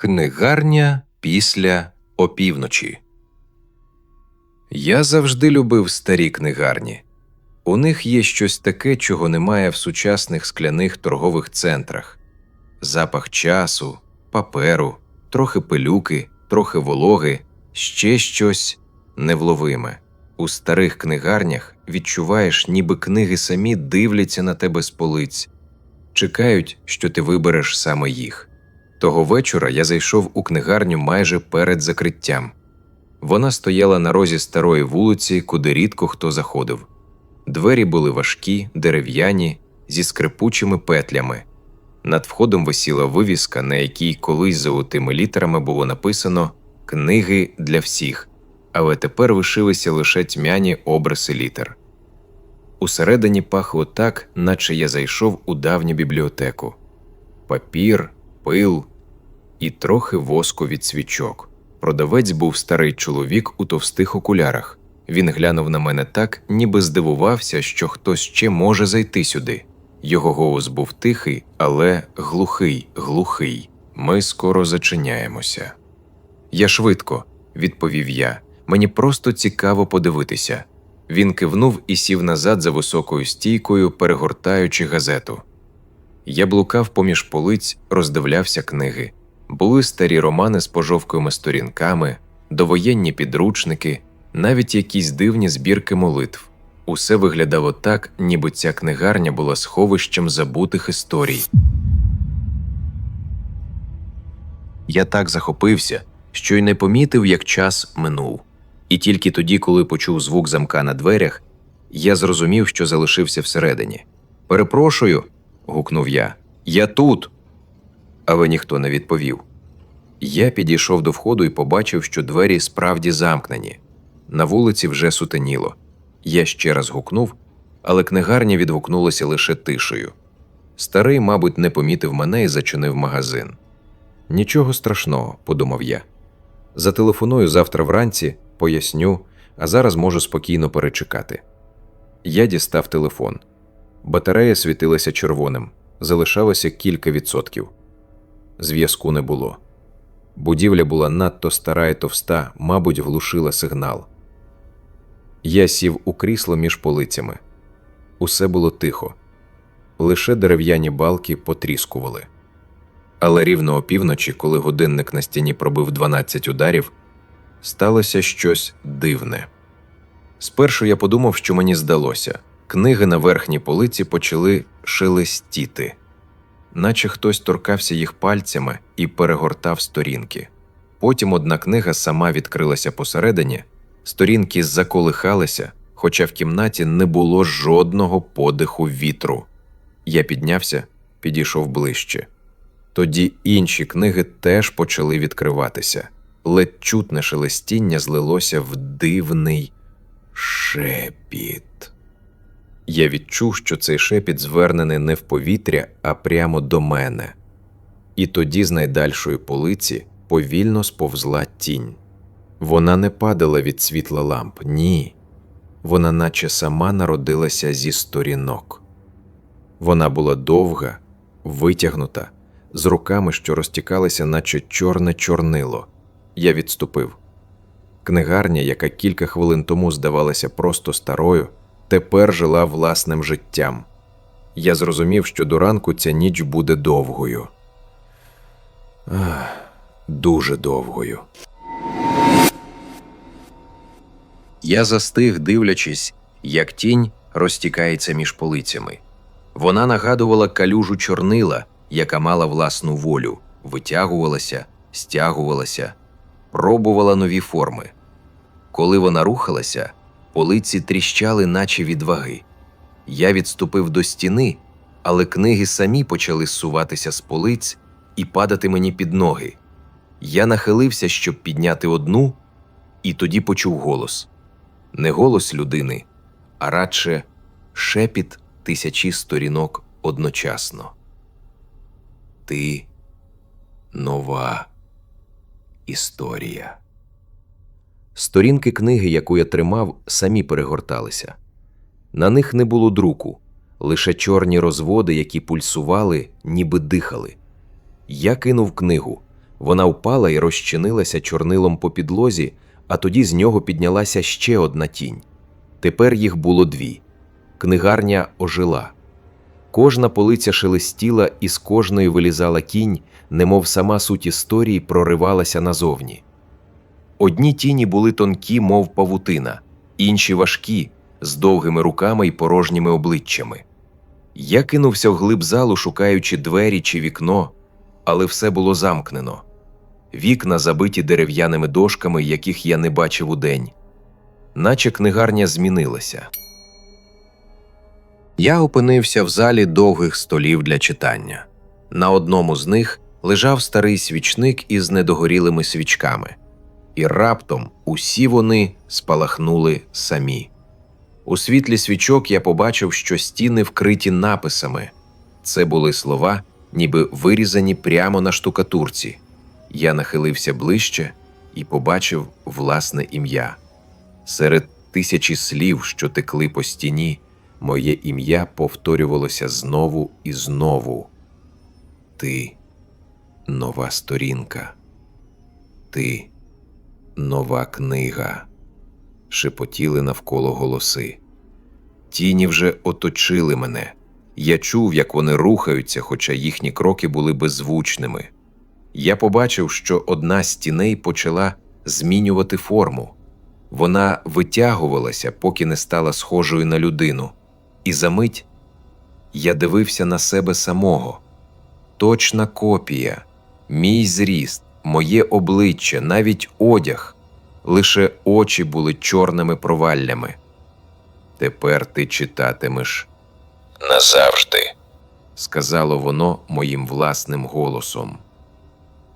Книгарня після опівночі. Я завжди любив старі книгарні. У них є щось таке, чого немає в сучасних скляних торгових центрах: запах часу, паперу, трохи пилюки, трохи вологи, ще щось невловиме. У старих книгарнях відчуваєш, ніби книги самі дивляться на тебе з полиць, чекають, що ти вибереш саме їх. Того вечора я зайшов у книгарню майже перед закриттям. Вона стояла на розі старої вулиці, куди рідко хто заходив. Двері були важкі, дерев'яні, зі скрипучими петлями. Над входом висіла вивіска, на якій колись золотими літерами було написано Книги для всіх, але тепер вишилися лише тьмяні обриси літер. Усередині пахло так, наче я зайшов у давню бібліотеку. Папір, пил і трохи воску від свічок. Продавець був старий чоловік у товстих окулярах. Він глянув на мене так, ніби здивувався, що хтось ще може зайти сюди. Його голос був тихий, але глухий, глухий. Ми скоро зачиняємося. Я швидко, відповів я. Мені просто цікаво подивитися. Він кивнув і сів назад за високою стійкою, перегортаючи газету. Я блукав поміж полиць, роздивлявся книги. Були старі романи з пожовкими сторінками, довоєнні підручники, навіть якісь дивні збірки молитв. Усе виглядало так, ніби ця книгарня була сховищем забутих історій. Я так захопився, що й не помітив, як час минув. І тільки тоді, коли почув звук замка на дверях, я зрозумів, що залишився всередині. Перепрошую. Гукнув я. Я тут. Але ніхто не відповів. Я підійшов до входу і побачив, що двері справді замкнені. На вулиці вже сутеніло. Я ще раз гукнув, але книгарня відгукнулася лише тишею. Старий, мабуть, не помітив мене і зачинив магазин. Нічого страшного, подумав я. Зателефоную завтра вранці, поясню, а зараз можу спокійно перечекати. Я дістав телефон. Батарея світилася червоним, залишалося кілька відсотків. Зв'язку не було. Будівля була надто стара і товста, мабуть, глушила сигнал. Я сів у крісло між полицями. Усе було тихо, лише дерев'яні балки потріскували. Але рівно опівночі, коли годинник на стіні пробив 12 ударів, сталося щось дивне. Спершу я подумав, що мені здалося книги на верхній полиці почали шелестіти, наче хтось торкався їх пальцями і перегортав сторінки. Потім одна книга сама відкрилася посередині, сторінки заколихалися, хоча в кімнаті не було жодного подиху вітру. Я піднявся, підійшов ближче. Тоді інші книги теж почали відкриватися. Ледь чутне шелестіння злилося в дивний шепіт. Я відчув, що цей шепіт звернений не в повітря, а прямо до мене. І тоді з найдальшої полиці повільно сповзла тінь. Вона не падала від світла ламп, ні. Вона наче сама народилася зі сторінок. Вона була довга, витягнута, з руками, що розтікалися, наче чорне чорнило. Я відступив. Книгарня, яка кілька хвилин тому здавалася просто старою, тепер жила власним життям. Я зрозумів, що до ранку ця ніч буде довгою. Ах, дуже довгою. Я застиг, дивлячись, як тінь розтікається між полицями. Вона нагадувала калюжу чорнила, яка мала власну волю, витягувалася, стягувалася, пробувала нові форми. Коли вона рухалася, полиці тріщали, наче від ваги. Я відступив до стіни, але книги самі почали зсуватися з полиць і падати мені під ноги. Я нахилився, щоб підняти одну, і тоді почув голос не голос людини, а радше шепіт тисячі сторінок одночасно. Ти нова історія. Сторінки книги, яку я тримав, самі перегорталися. На них не було друку, лише чорні розводи, які пульсували, ніби дихали. Я кинув книгу, Вона впала і розчинилася чорнилом по підлозі, а тоді з нього піднялася ще одна тінь. Тепер їх було дві. Книгарня ожила. Кожна полиця шелестіла, і з кожної вилізала кінь, немов сама суть історії проривалася назовні. Одні тіні були тонкі, мов павутина, інші важкі, з довгими руками і порожніми обличчями. Я кинувся вглиб залу, шукаючи двері чи вікно, але все було замкнено. Вікна забиті дерев'яними дошками, яких я не бачив удень. Наче книгарня змінилася. Я опинився в залі довгих столів для читання. На одному з них лежав старий свічник із недогорілими свічками, і раптом усі вони спалахнули самі. У світлі свічок я побачив, що стіни вкриті написами. Це були слова, ніби вирізані прямо на штукатурці. Я нахилився ближче і побачив власне ім'я. Серед тисячі слів, що текли по стіні, моє ім'я повторювалося знову і знову. Ти нова сторінка. Ти нова книга. Шепотіли навколо голоси. Тіні вже оточили мене. Я чув, як вони рухаються, хоча їхні кроки були беззвучними. Я побачив, що одна з тіней почала змінювати форму. Вона витягувалася, поки не стала схожою на людину, і за мить я дивився на себе самого. Точна копія, мій зріст, моє обличчя, навіть одяг, лише очі були чорними проваллями. Тепер ти читатимеш назавжди, сказало воно моїм власним голосом.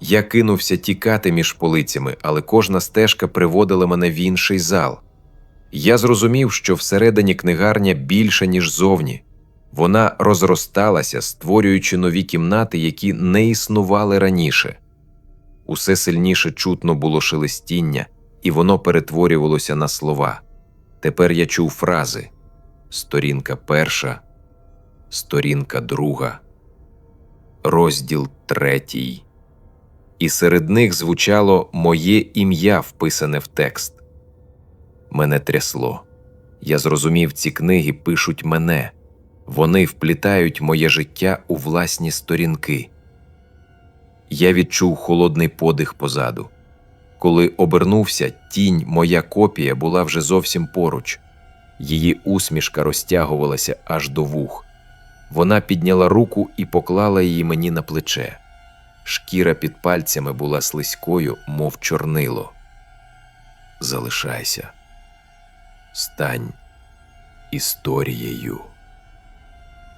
Я кинувся тікати між полицями, але кожна стежка приводила мене в інший зал. Я зрозумів, що всередині книгарня більша, ніж зовні. Вона розросталася, створюючи нові кімнати, які не існували раніше. Усе сильніше чутно було шелестіння, і воно перетворювалося на слова. Тепер я чув фрази: сторінка перша, сторінка друга, розділ третій. І серед них звучало моє ім'я, вписане в текст. Мене трясло. Я зрозумів, ці книги пишуть мене, вони вплітають моє життя у власні сторінки. Я відчув холодний подих позаду. Коли обернувся, тінь, моя копія була вже зовсім поруч. Її усмішка розтягувалася аж до вух. Вона підняла руку і поклала її мені на плече. Шкіра під пальцями була слизькою, мов чорнило. Залишайся, стань історією.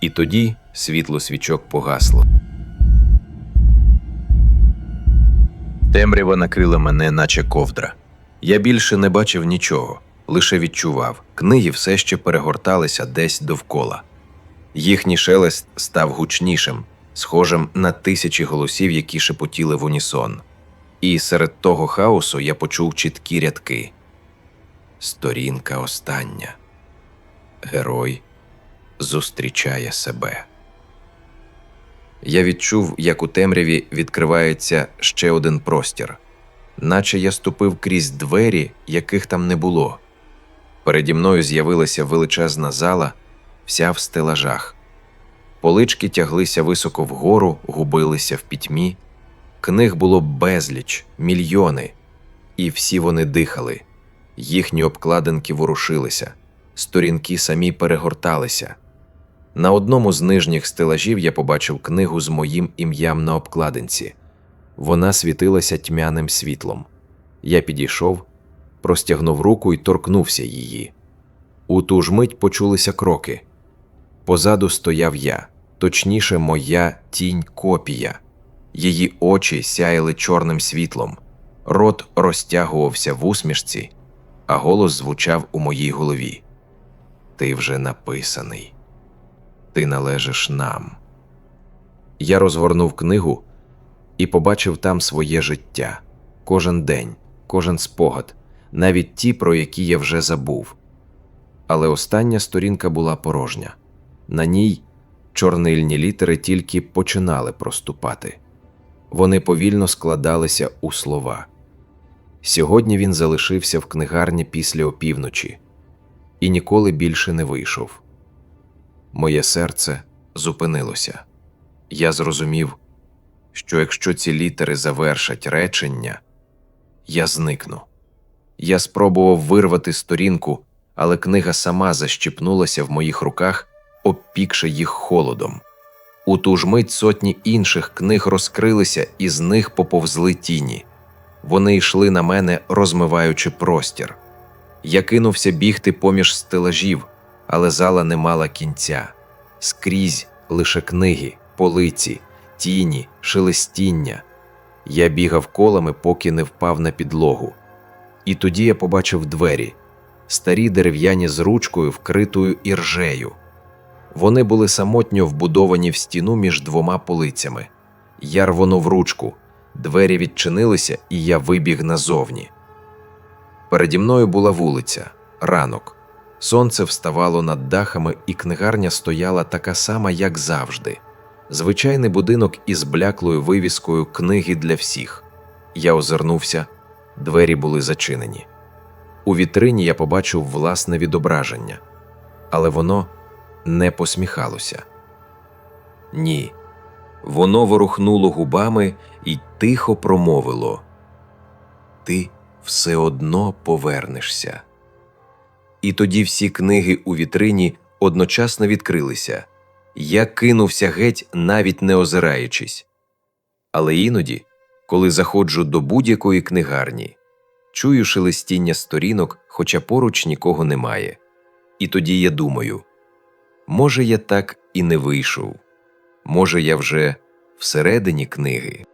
І тоді світло свічок погасло. Темрява накрила мене, наче ковдра. Я більше не бачив нічого, лише відчував. Книги все ще перегорталися десь довкола. Їхній шелест став гучнішим, схожим на тисячі голосів, які шепотіли в унісон. І серед того хаосу я почув чіткі рядки. Сторінка остання. Герой зустрічає себе. Я відчув, як у темряві відкривається ще один простір, наче я ступив крізь двері, яких там не було. Переді мною з'явилася величезна зала, вся в стелажах. Полички тяглися високо вгору, губилися в пітьмі. Книг було безліч, мільйони, і всі вони дихали. Їхні обкладинки ворушилися, сторінки самі перегорталися. На одному з нижніх стелажів я побачив книгу з моїм ім'ям на обкладинці. Вона світилася тьмяним світлом. Я підійшов, простягнув руку і торкнувся її. У ту ж мить почулися кроки. Позаду стояв я, точніше, моя тінь копія. Її очі сяяли чорним світлом, рот розтягувався в усмішці, а голос звучав у моїй голові. Ти вже написаний ти належиш нам. Я розгорнув книгу і побачив там своє життя, кожен день, кожен спогад, навіть ті, про які я вже забув. Але остання сторінка була порожня. На ній чорнильні літери тільки починали проступати. Вони повільно складалися у слова. Сьогодні він залишився в книгарні після опівночі і ніколи більше не вийшов. Моє серце зупинилося. Я зрозумів, що якщо ці літери завершать речення, я зникну. Я спробував вирвати сторінку, але книга сама защіпнулася в моїх руках, обпікши їх холодом. У ту ж мить сотні інших книг розкрилися, і з них поповзли тіні. Вони йшли на мене, розмиваючи простір. Я кинувся бігти поміж стелажів, але зала не мала кінця. Скрізь лише книги, полиці, тіні, шелестіння. Я бігав колами, поки не впав на підлогу. І тоді я побачив двері старі дерев'яні з ручкою, вкритою іржею. Вони були самотньо вбудовані в стіну між двома полицями. Я рвонув ручку, двері відчинилися, і я вибіг назовні. Переді мною була вулиця, ранок. Сонце вставало над дахами, і книгарня стояла така сама, як завжди. Звичайний будинок із бляклою вивіскою книги для всіх. Я озирнувся, двері були зачинені. У вітрині я побачив власне відображення, але воно не посміхалося. Ні. Воно ворухнуло губами і тихо промовило Ти все одно повернешся. І тоді всі книги у вітрині одночасно відкрилися. Я кинувся геть, навіть не озираючись. Але іноді, коли заходжу до будь-якої книгарні, чую шелестіння сторінок, хоча поруч нікого немає. І тоді я думаю може, я так і не вийшов, може, я вже всередині книги.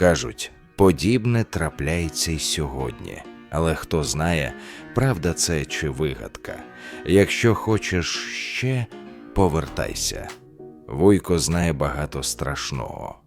Кажуть, подібне трапляється й сьогодні. Але хто знає, правда це чи вигадка. Якщо хочеш ще, повертайся. Вуйко знає багато страшного.